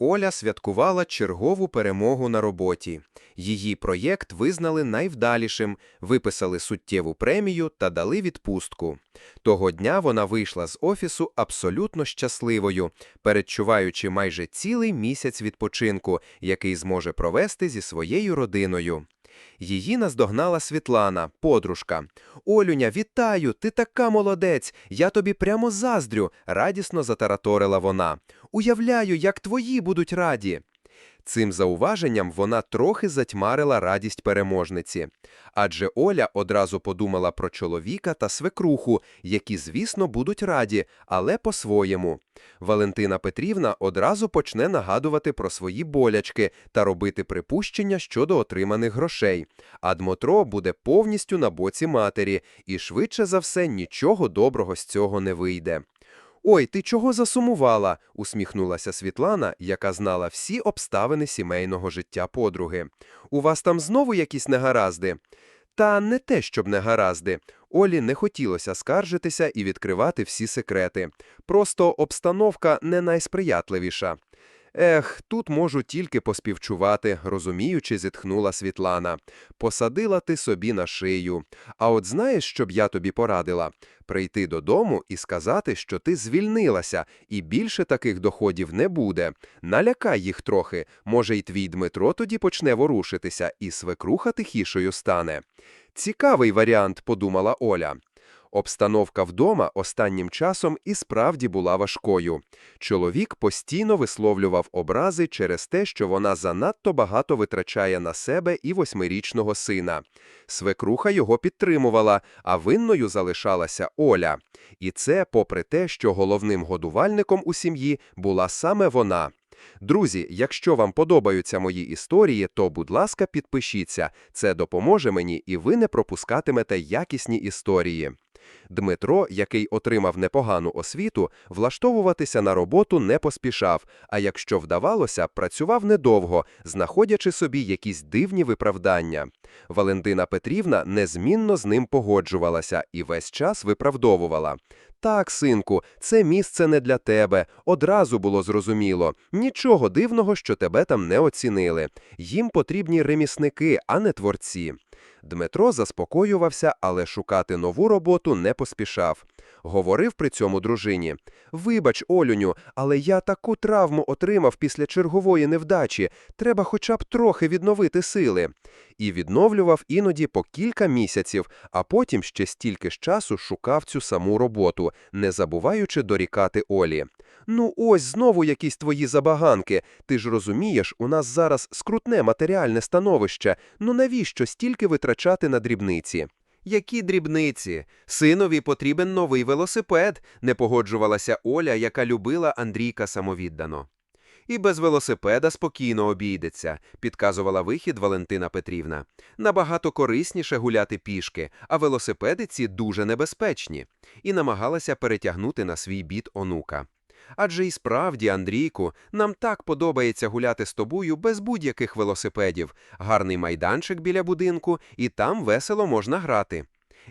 Оля святкувала чергову перемогу на роботі. Її проєкт визнали найвдалішим, виписали суттєву премію та дали відпустку. Того дня вона вийшла з офісу абсолютно щасливою, передчуваючи майже цілий місяць відпочинку, який зможе провести зі своєю родиною. Її наздогнала Світлана, подружка. Олюня, вітаю, ти така молодець, я тобі прямо заздрю, радісно затараторила вона. Уявляю, як твої будуть раді. Цим зауваженням вона трохи затьмарила радість переможниці. Адже Оля одразу подумала про чоловіка та свекруху, які, звісно, будуть раді, але по-своєму. Валентина Петрівна одразу почне нагадувати про свої болячки та робити припущення щодо отриманих грошей. А Дмитро буде повністю на боці матері, і швидше за все нічого доброго з цього не вийде. Ой, ти чого засумувала? усміхнулася Світлана, яка знала всі обставини сімейного життя подруги. У вас там знову якісь негаразди? Та не те, щоб негаразди. Олі не хотілося скаржитися і відкривати всі секрети. Просто обстановка не найсприятливіша. Ех, тут можу тільки поспівчувати, розуміючи, зітхнула Світлана. Посадила ти собі на шию. А от знаєш, що б я тобі порадила? Прийти додому і сказати, що ти звільнилася, і більше таких доходів не буде. Налякай їх трохи, може, й твій Дмитро тоді почне ворушитися, і свекруха тихішою стане. Цікавий варіант, подумала Оля. Обстановка вдома останнім часом і справді була важкою. Чоловік постійно висловлював образи через те, що вона занадто багато витрачає на себе і восьмирічного сина. Свекруха його підтримувала, а винною залишалася Оля. І це попри те, що головним годувальником у сім'ї була саме вона. Друзі, якщо вам подобаються мої історії, то, будь ласка, підпишіться. Це допоможе мені, і ви не пропускатимете якісні історії. Дмитро, який отримав непогану освіту, влаштовуватися на роботу не поспішав, а якщо вдавалося, працював недовго, знаходячи собі якісь дивні виправдання. Валентина Петрівна незмінно з ним погоджувалася і весь час виправдовувала. Так, синку, це місце не для тебе. Одразу було зрозуміло. Нічого дивного, що тебе там не оцінили. Їм потрібні ремісники, а не творці. Дмитро заспокоювався, але шукати нову роботу не поспішав. Говорив при цьому дружині: Вибач, Олюню, але я таку травму отримав після чергової невдачі. Треба хоча б трохи відновити сили. І відновлював іноді по кілька місяців, а потім ще стільки ж часу шукав цю саму роботу, не забуваючи дорікати Олі. Ну, ось знову якісь твої забаганки. Ти ж розумієш, у нас зараз скрутне матеріальне становище. Ну навіщо стільки витрачати на дрібниці? Які дрібниці? Синові потрібен новий велосипед, не погоджувалася Оля, яка любила Андрійка самовіддано. І без велосипеда спокійно обійдеться, підказувала вихід Валентина Петрівна. Набагато корисніше гуляти пішки, а велосипеди ці дуже небезпечні, і намагалася перетягнути на свій бід онука. Адже і справді, Андрійку, нам так подобається гуляти з тобою без будь-яких велосипедів, гарний майданчик біля будинку, і там весело можна грати.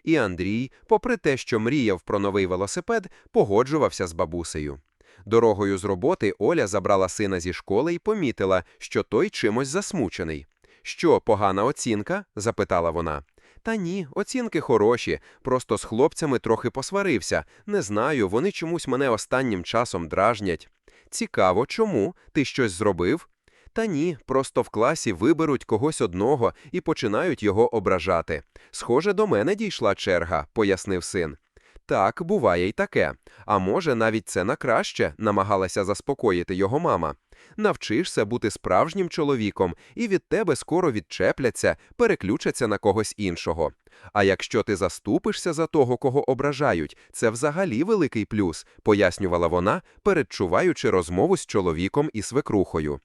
І Андрій, попри те, що мріяв про новий велосипед, погоджувався з бабусею. Дорогою з роботи Оля забрала сина зі школи і помітила, що той чимось засмучений. Що, погана оцінка? запитала вона. Та ні, оцінки хороші, просто з хлопцями трохи посварився. Не знаю, вони чомусь мене останнім часом дражнять. Цікаво, чому? Ти щось зробив? Та ні, просто в класі виберуть когось одного і починають його ображати. Схоже, до мене дійшла черга, пояснив син. Так, буває й таке. А може, навіть це на краще, намагалася заспокоїти його мама. Навчишся бути справжнім чоловіком, і від тебе скоро відчепляться, переключаться на когось іншого. А якщо ти заступишся за того, кого ображають, це взагалі великий плюс, пояснювала вона, передчуваючи розмову з чоловіком і свекрухою.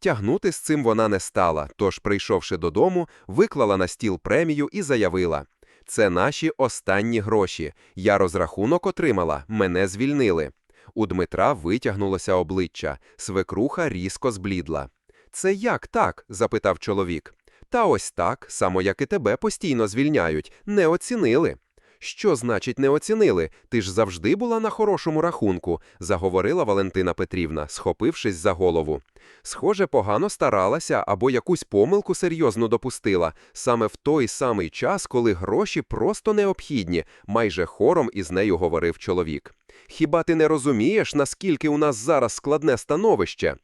Тягнути з цим вона не стала, тож, прийшовши додому, виклала на стіл премію і заявила. Це наші останні гроші. Я розрахунок отримала, мене звільнили. У Дмитра витягнулося обличчя, свекруха різко зблідла. Це як так? запитав чоловік. Та ось так, само як і тебе постійно звільняють, не оцінили. Що значить не оцінили? Ти ж завжди була на хорошому рахунку, заговорила Валентина Петрівна, схопившись за голову. Схоже, погано старалася або якусь помилку серйозно допустила, саме в той самий час, коли гроші просто необхідні, майже хором із нею говорив чоловік. Хіба ти не розумієш, наскільки у нас зараз складне становище?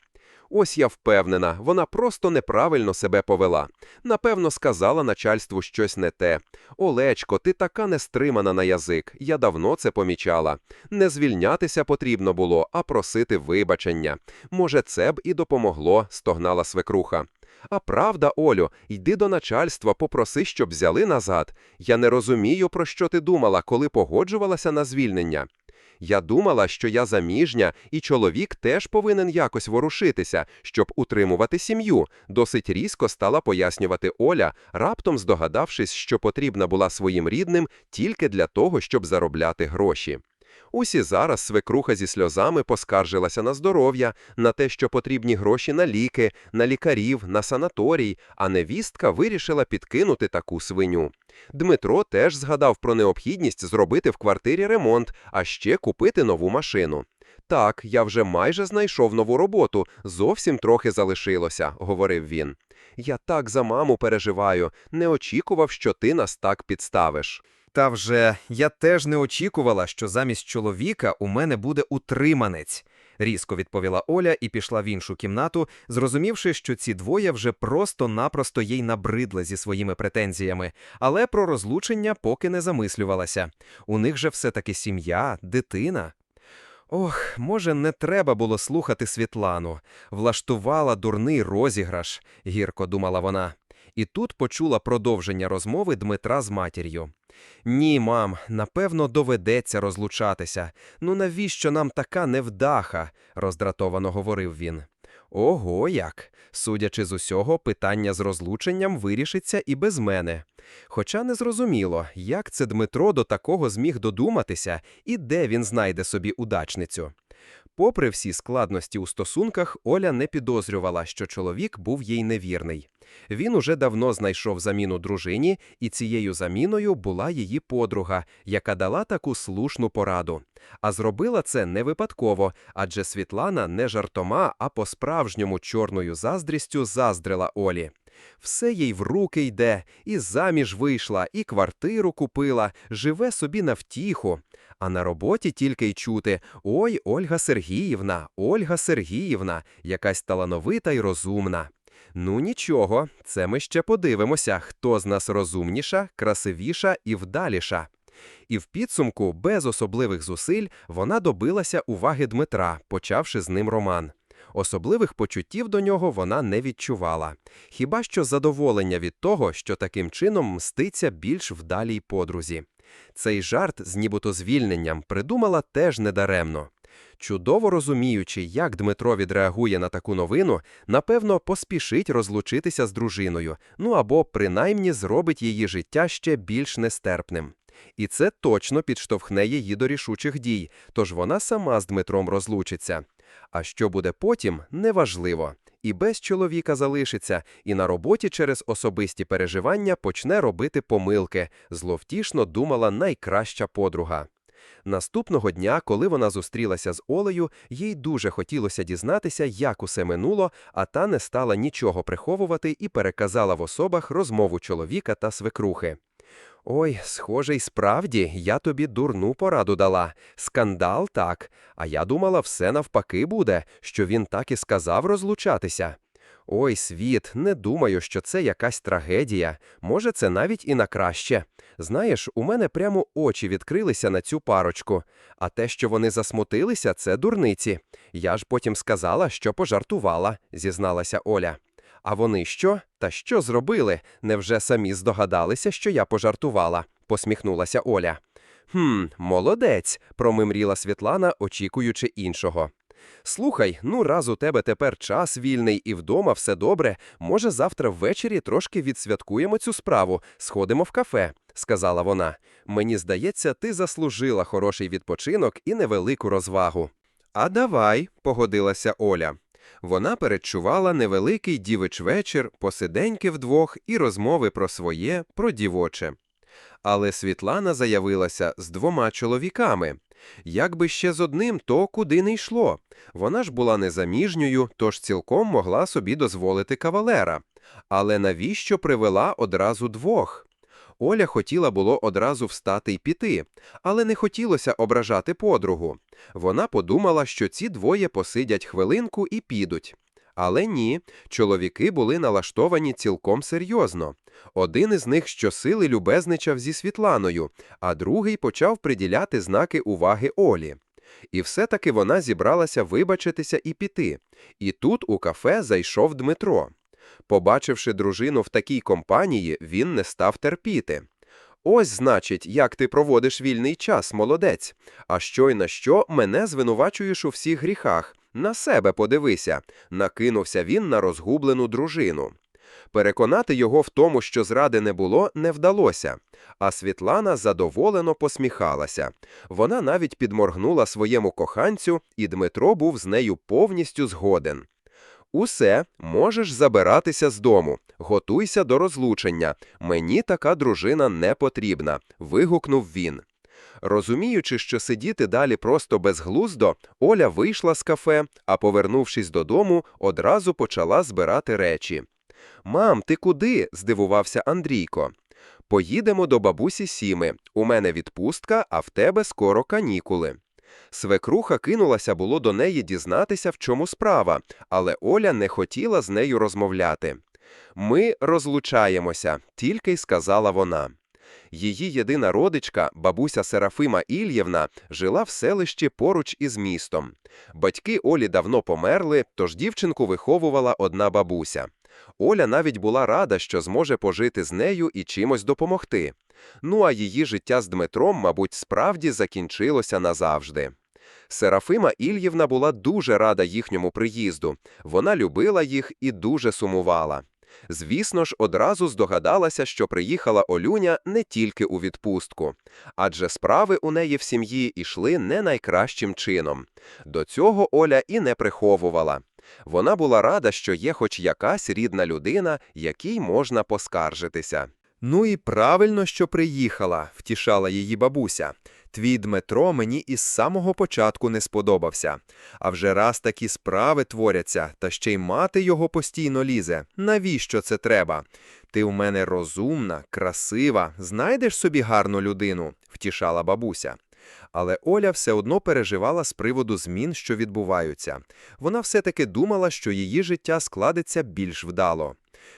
Ось я впевнена, вона просто неправильно себе повела. Напевно, сказала начальству щось не те. Олечко, ти така нестримана на язик, я давно це помічала. Не звільнятися потрібно було, а просити вибачення. Може, це б і допомогло, стогнала свекруха. А правда, Олю, йди до начальства, попроси, щоб взяли назад. Я не розумію, про що ти думала, коли погоджувалася на звільнення. Я думала, що я заміжня, і чоловік теж повинен якось ворушитися, щоб утримувати сім'ю. Досить різко стала пояснювати Оля, раптом здогадавшись, що потрібна була своїм рідним тільки для того, щоб заробляти гроші. Усі зараз свекруха зі сльозами поскаржилася на здоров'я, на те, що потрібні гроші на ліки, на лікарів, на санаторій, а невістка вирішила підкинути таку свиню. Дмитро теж згадав про необхідність зробити в квартирі ремонт, а ще купити нову машину. Так, я вже майже знайшов нову роботу, зовсім трохи залишилося, говорив він. Я так за маму переживаю, не очікував, що ти нас так підставиш. Та вже я теж не очікувала, що замість чоловіка у мене буде утриманець. Різко відповіла Оля і пішла в іншу кімнату, зрозумівши, що ці двоє вже просто-напросто їй набридли зі своїми претензіями, але про розлучення поки не замислювалася. У них же все-таки сім'я, дитина. Ох, може, не треба було слухати Світлану. Влаштувала дурний розіграш, гірко думала вона. І тут почула продовження розмови Дмитра з матір'ю. Ні, мам, напевно, доведеться розлучатися. Ну навіщо нам така невдаха? роздратовано говорив він. Ого як! Судячи з усього, питання з розлученням вирішиться і без мене. Хоча не зрозуміло, як це Дмитро до такого зміг додуматися і де він знайде собі удачницю. Попри всі складності у стосунках, Оля не підозрювала, що чоловік був їй невірний. Він уже давно знайшов заміну дружині, і цією заміною була її подруга, яка дала таку слушну пораду. А зробила це не випадково, адже Світлана не жартома, а по-справжньому чорною заздрістю заздрила Олі. Все їй в руки йде, і заміж вийшла, і квартиру купила, живе собі на втіху. А на роботі тільки й чути Ой, Ольга Сергіївна, Ольга Сергіївна, якась талановита й розумна. Ну нічого, це ми ще подивимося, хто з нас розумніша, красивіша і вдаліша. І в підсумку, без особливих зусиль, вона добилася уваги Дмитра, почавши з ним роман. Особливих почуттів до нього вона не відчувала, хіба що задоволення від того, що таким чином мститься більш вдалій подрузі. Цей жарт з нібито звільненням придумала теж недаремно. Чудово розуміючи, як Дмитро відреагує на таку новину, напевно, поспішить розлучитися з дружиною, ну або принаймні зробить її життя ще більш нестерпним. І це точно підштовхне її до рішучих дій, тож вона сама з Дмитром розлучиться. А що буде потім, неважливо. І без чоловіка залишиться, і на роботі через особисті переживання почне робити помилки, зловтішно думала найкраща подруга. Наступного дня, коли вона зустрілася з Олею, їй дуже хотілося дізнатися, як усе минуло, а та не стала нічого приховувати і переказала в особах розмову чоловіка та свекрухи. Ой, схоже, й справді, я тобі дурну пораду дала. Скандал так. А я думала, все навпаки буде, що він так і сказав розлучатися. Ой, світ, не думаю, що це якась трагедія. Може, це навіть і на краще. Знаєш, у мене прямо очі відкрилися на цю парочку. А те, що вони засмутилися, це дурниці. Я ж потім сказала, що пожартувала, зізналася Оля. А вони що? Та що зробили? Невже самі здогадалися, що я пожартувала? посміхнулася Оля. Хм, молодець, промимріла Світлана, очікуючи іншого. Слухай, ну раз у тебе тепер час вільний і вдома все добре, може, завтра ввечері трошки відсвяткуємо цю справу, сходимо в кафе, сказала вона. Мені здається, ти заслужила хороший відпочинок і невелику розвагу. А давай, погодилася Оля. Вона передчувала невеликий дівич вечір, посиденьки вдвох і розмови про своє, про дівоче. Але Світлана заявилася з двома чоловіками. Якби ще з одним, то куди не йшло. Вона ж була незаміжньою, тож цілком могла собі дозволити кавалера. Але навіщо привела одразу двох? Оля хотіла було одразу встати й піти, але не хотілося ображати подругу. Вона подумала, що ці двоє посидять хвилинку і підуть. Але ні, чоловіки були налаштовані цілком серйозно. Один із них щосили любезничав зі Світланою, а другий почав приділяти знаки уваги Олі. І все-таки вона зібралася вибачитися і піти. І тут у кафе зайшов Дмитро. Побачивши дружину в такій компанії, він не став терпіти. Ось, значить, як ти проводиш вільний час, молодець. А що й на що мене звинувачуєш у всіх гріхах. На себе подивися, накинувся він на розгублену дружину. Переконати його в тому, що зради не було, не вдалося. А Світлана задоволено посміхалася. Вона навіть підморгнула своєму коханцю, і Дмитро був з нею повністю згоден. Усе, можеш забиратися з дому, готуйся до розлучення. Мені така дружина не потрібна, вигукнув він. Розуміючи, що сидіти далі просто безглуздо, Оля вийшла з кафе, а повернувшись додому, одразу почала збирати речі. Мам, ти куди? здивувався Андрійко. Поїдемо до бабусі Сіми. У мене відпустка, а в тебе скоро канікули. Свекруха кинулася було до неї дізнатися, в чому справа, але Оля не хотіла з нею розмовляти. Ми розлучаємося, тільки й сказала вона. Її єдина родичка, бабуся Серафима Ільєвна, жила в селищі поруч із містом. Батьки Олі давно померли, тож дівчинку виховувала одна бабуся. Оля навіть була рада, що зможе пожити з нею і чимось допомогти. Ну а її життя з Дмитром, мабуть, справді закінчилося назавжди. Серафима Ільєвна була дуже рада їхньому приїзду. Вона любила їх і дуже сумувала. Звісно ж, одразу здогадалася, що приїхала Олюня не тільки у відпустку, адже справи у неї в сім'ї йшли не найкращим чином. До цього Оля і не приховувала. Вона була рада, що є хоч якась рідна людина, якій можна поскаржитися. Ну і правильно, що приїхала, втішала її бабуся. Твій Дмитро мені із самого початку не сподобався. А вже раз такі справи творяться, та ще й мати його постійно лізе. Навіщо це треба? Ти у мене розумна, красива, знайдеш собі гарну людину, втішала бабуся. Але Оля все одно переживала з приводу змін, що відбуваються. Вона все-таки думала, що її життя складеться більш вдало.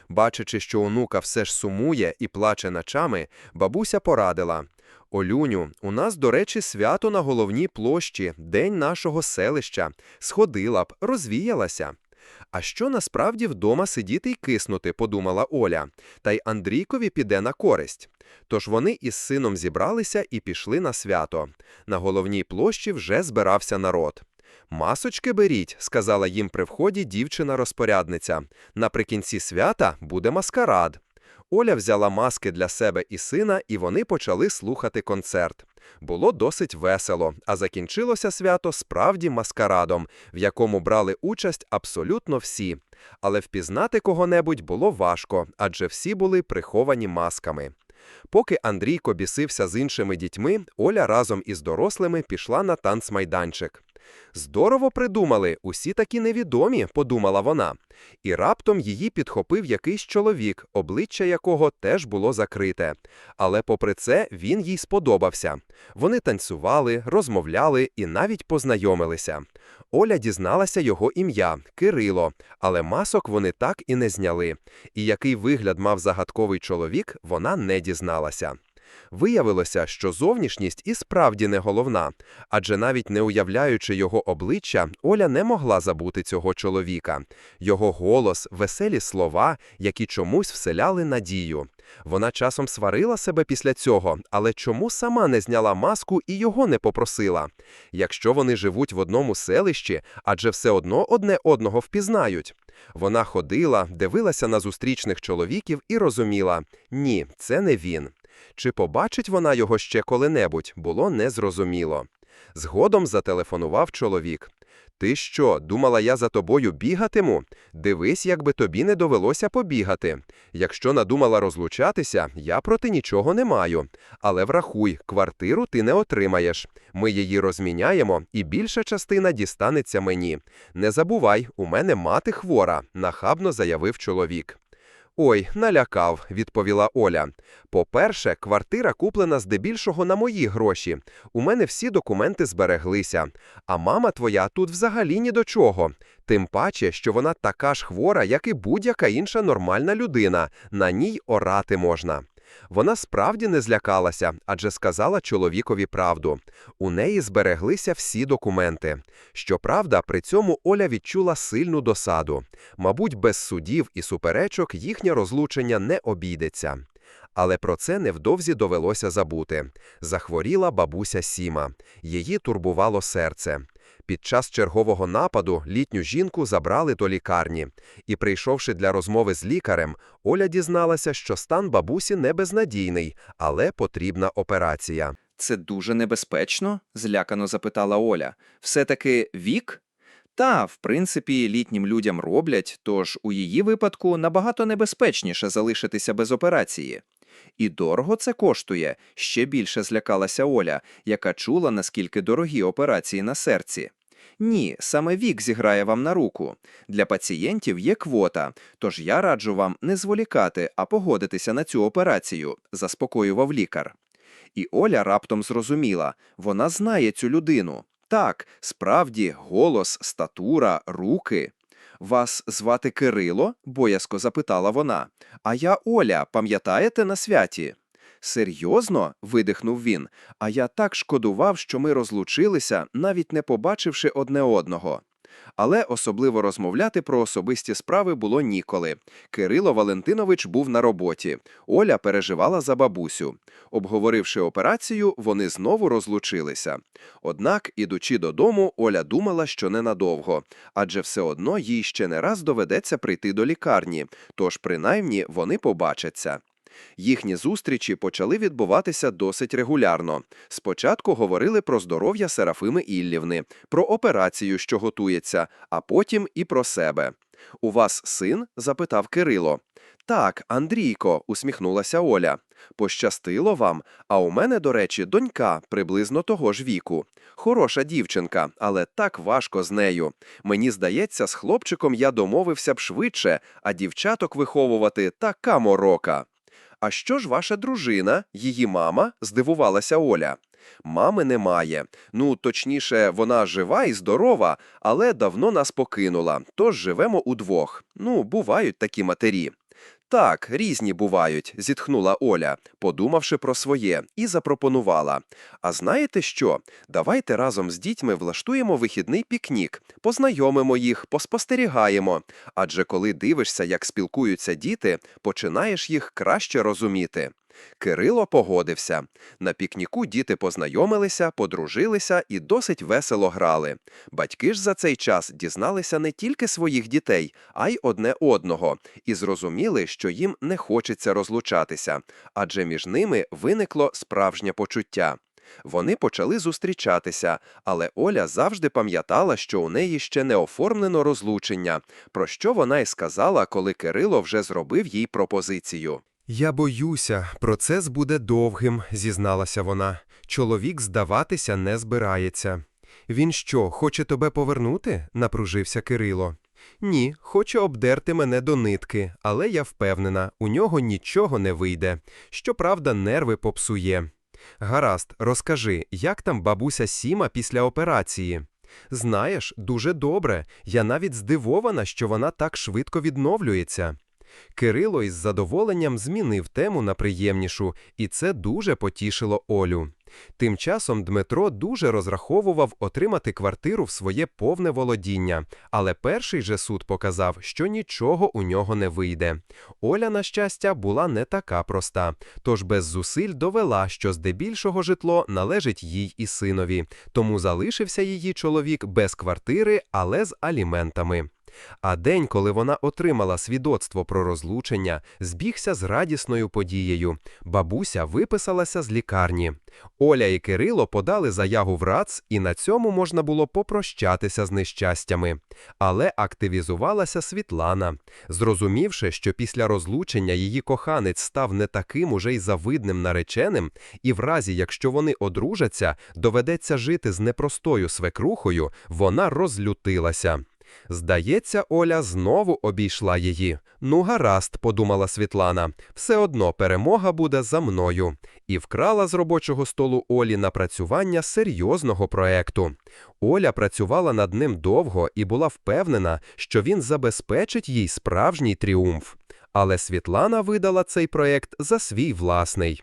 Бачачи, що онука все ж сумує і плаче ночами, бабуся порадила. Олюню, у нас, до речі, свято на головній площі, день нашого селища. Сходила б, розвіялася. А що насправді вдома сидіти й киснути, подумала Оля, та й Андрійкові піде на користь. Тож вони із сином зібралися і пішли на свято. На головній площі вже збирався народ. Масочки беріть, сказала їм при вході дівчина-розпорядниця. Наприкінці свята буде маскарад. Оля взяла маски для себе і сина, і вони почали слухати концерт. Було досить весело, а закінчилося свято справді маскарадом, в якому брали участь абсолютно всі. Але впізнати кого-небудь було важко, адже всі були приховані масками. Поки Андрійко бісився з іншими дітьми, Оля разом із дорослими пішла на танцмайданчик. Здорово придумали, усі такі невідомі, подумала вона. І раптом її підхопив якийсь чоловік, обличчя якого теж було закрите. Але попри це він їй сподобався. Вони танцювали, розмовляли і навіть познайомилися. Оля дізналася його ім'я Кирило, але масок вони так і не зняли. І який вигляд мав загадковий чоловік, вона не дізналася. Виявилося, що зовнішність і справді не головна, адже навіть не уявляючи його обличчя, Оля не могла забути цього чоловіка. Його голос, веселі слова, які чомусь вселяли надію. Вона часом сварила себе після цього, але чому сама не зняла маску і його не попросила? Якщо вони живуть в одному селищі, адже все одно одне одного впізнають. Вона ходила, дивилася на зустрічних чоловіків і розуміла – ні, це не він. Чи побачить вона його ще коли-небудь, було незрозуміло. Згодом зателефонував чоловік. Ти що, думала, я за тобою бігатиму? Дивись, якби тобі не довелося побігати. Якщо надумала розлучатися, я проти нічого не маю. Але врахуй, квартиру ти не отримаєш. Ми її розміняємо, і більша частина дістанеться мені. Не забувай, у мене мати хвора, нахабно заявив чоловік. Ой, налякав, відповіла Оля. По-перше, квартира куплена здебільшого на мої гроші. У мене всі документи збереглися. А мама твоя тут взагалі ні до чого. Тим паче, що вона така ж хвора, як і будь-яка інша нормальна людина. На ній орати можна. Вона справді не злякалася, адже сказала чоловікові правду. У неї збереглися всі документи. Щоправда, при цьому Оля відчула сильну досаду. Мабуть, без судів і суперечок їхнє розлучення не обійдеться. Але про це невдовзі довелося забути. Захворіла бабуся Сіма. Її турбувало серце. Під час чергового нападу літню жінку забрали до лікарні. І, прийшовши для розмови з лікарем, Оля дізналася, що стан бабусі не безнадійний, але потрібна операція. Це дуже небезпечно? злякано запитала Оля. Все-таки вік? Та, в принципі, літнім людям роблять, тож у її випадку набагато небезпечніше залишитися без операції. І дорого це коштує, ще більше злякалася Оля, яка чула, наскільки дорогі операції на серці. Ні, саме вік зіграє вам на руку. Для пацієнтів є квота, тож я раджу вам не зволікати, а погодитися на цю операцію, заспокоював лікар. І Оля раптом зрозуміла, вона знає цю людину. Так, справді, голос, статура, руки. Вас звати Кирило? боязко запитала вона. А я Оля, пам'ятаєте на святі? Серйозно? видихнув він. А я так шкодував, що ми розлучилися, навіть не побачивши одне одного. Але особливо розмовляти про особисті справи було ніколи. Кирило Валентинович був на роботі. Оля переживала за бабусю. Обговоривши операцію, вони знову розлучилися. Однак, ідучи додому, Оля думала, що ненадовго, адже все одно їй ще не раз доведеться прийти до лікарні, тож принаймні вони побачаться. Їхні зустрічі почали відбуватися досить регулярно. Спочатку говорили про здоров'я Серафими Іллівни, про операцію, що готується, а потім і про себе. У вас син? запитав Кирило. Так, Андрійко, усміхнулася Оля. Пощастило вам, а у мене, до речі, донька приблизно того ж віку. Хороша дівчинка, але так важко з нею. Мені здається, з хлопчиком я домовився б швидше, а дівчаток виховувати така морока. А що ж ваша дружина, її мама? здивувалася Оля. Мами немає. Ну, точніше, вона жива і здорова, але давно нас покинула, тож живемо удвох. Ну, бувають такі матері. Так, різні бувають, зітхнула Оля, подумавши про своє, і запропонувала. А знаєте що? Давайте разом з дітьми влаштуємо вихідний пікнік, познайомимо їх, поспостерігаємо. Адже коли дивишся, як спілкуються діти, починаєш їх краще розуміти. Кирило погодився. На пікніку діти познайомилися, подружилися і досить весело грали. Батьки ж за цей час дізналися не тільки своїх дітей, а й одне одного, і зрозуміли, що їм не хочеться розлучатися, адже між ними виникло справжнє почуття. Вони почали зустрічатися, але Оля завжди пам'ятала, що у неї ще не оформлено розлучення, про що вона й сказала, коли Кирило вже зробив їй пропозицію. Я боюся, процес буде довгим, зізналася вона. Чоловік здаватися не збирається. Він що, хоче тебе повернути? напружився Кирило. Ні, хоче обдерти мене до нитки, але я впевнена, у нього нічого не вийде. Щоправда, нерви попсує. Гаразд, розкажи, як там бабуся Сіма після операції? Знаєш, дуже добре. Я навіть здивована, що вона так швидко відновлюється. Кирило із задоволенням змінив тему на приємнішу, і це дуже потішило Олю. Тим часом Дмитро дуже розраховував отримати квартиру в своє повне володіння, але перший же суд показав, що нічого у нього не вийде. Оля, на щастя, була не така проста, тож без зусиль довела, що здебільшого житло належить їй і синові, тому залишився її чоловік без квартири, але з аліментами. А день, коли вона отримала свідоцтво про розлучення, збігся з радісною подією. Бабуся виписалася з лікарні. Оля і Кирило подали заяву в РАЦ, і на цьому можна було попрощатися з нещастями. Але активізувалася Світлана. Зрозумівши, що після розлучення її коханець став не таким уже й завидним нареченим, і в разі, якщо вони одружаться, доведеться жити з непростою свекрухою, вона розлютилася. Здається, Оля знову обійшла її. Ну, гаразд, подумала Світлана, все одно перемога буде за мною. І вкрала з робочого столу Олі напрацювання серйозного проекту. Оля працювала над ним довго і була впевнена, що він забезпечить їй справжній тріумф. Але Світлана видала цей проект за свій власний.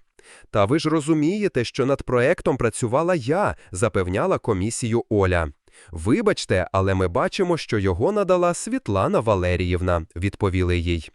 Та ви ж розумієте, що над проектом працювала я, запевняла комісію Оля. Вибачте, але ми бачимо, що його надала Світлана Валеріївна, відповіли їй.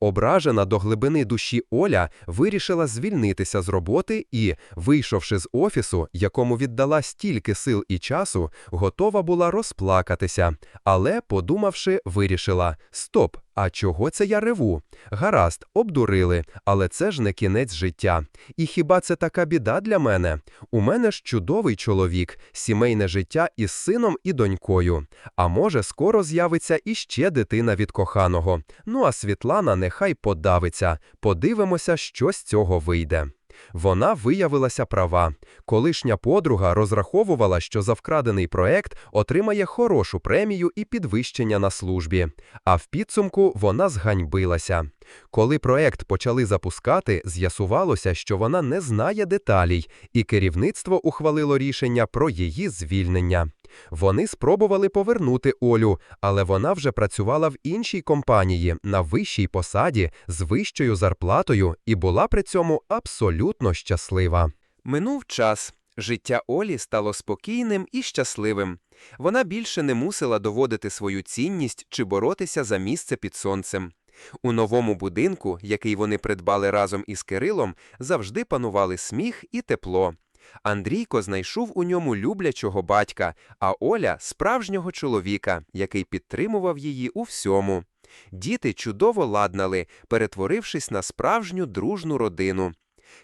Ображена до глибини душі Оля вирішила звільнитися з роботи і, вийшовши з офісу, якому віддала стільки сил і часу, готова була розплакатися, але, подумавши, вирішила: Стоп, а чого це я реву? Гаразд, обдурили, але це ж не кінець життя. І хіба це така біда для мене? У мене ж чудовий чоловік, сімейне життя із сином і донькою. А може, скоро з'явиться іще дитина від коханого. Ну а Світлана нехай подавиться. Подивимося, що з цього вийде. Вона виявилася права. Колишня подруга розраховувала, що за вкрадений проект отримає хорошу премію і підвищення на службі. А в підсумку вона зганьбилася. Коли проект почали запускати, з'ясувалося, що вона не знає деталей, і керівництво ухвалило рішення про її звільнення. Вони спробували повернути Олю, але вона вже працювала в іншій компанії на вищій посаді з вищою зарплатою і була при цьому абсолютно щаслива. Минув час. Життя Олі стало спокійним і щасливим. Вона більше не мусила доводити свою цінність чи боротися за місце під сонцем. У новому будинку, який вони придбали разом із Кирилом, завжди панували сміх і тепло. Андрійко знайшов у ньому люблячого батька, а Оля справжнього чоловіка, який підтримував її у всьому. Діти чудово ладнали, перетворившись на справжню дружну родину.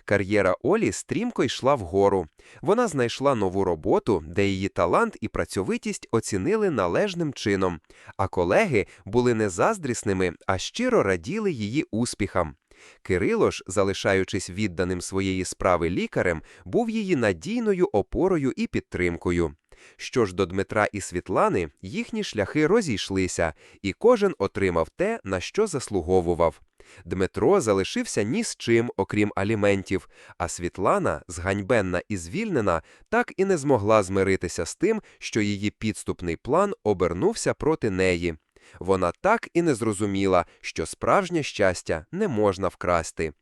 Кар'єра Олі стрімко йшла вгору. Вона знайшла нову роботу, де її талант і працьовитість оцінили належним чином, а колеги були не заздрісними, а щиро раділи її успіхам. Кирило ж, залишаючись відданим своєї справи лікарем, був її надійною опорою і підтримкою. Що ж до Дмитра і Світлани, їхні шляхи розійшлися, і кожен отримав те, на що заслуговував. Дмитро залишився ні з чим, окрім аліментів, а Світлана, зганьбенна і звільнена, так і не змогла змиритися з тим, що її підступний план обернувся проти неї. Вона так і не зрозуміла, що справжнє щастя не можна вкрасти.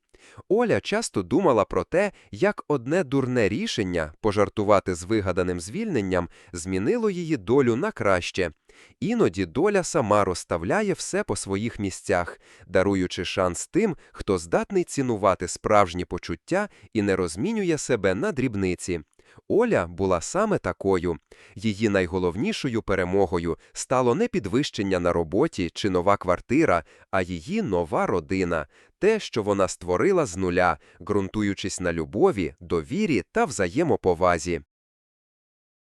Оля часто думала про те, як одне дурне рішення пожартувати з вигаданим звільненням змінило її долю на краще. Іноді доля сама розставляє все по своїх місцях, даруючи шанс тим, хто здатний цінувати справжні почуття і не розмінює себе на дрібниці. Оля була саме такою. Її найголовнішою перемогою стало не підвищення на роботі чи нова квартира, а її нова родина, те, що вона створила з нуля, ґрунтуючись на любові, довірі та взаємоповазі.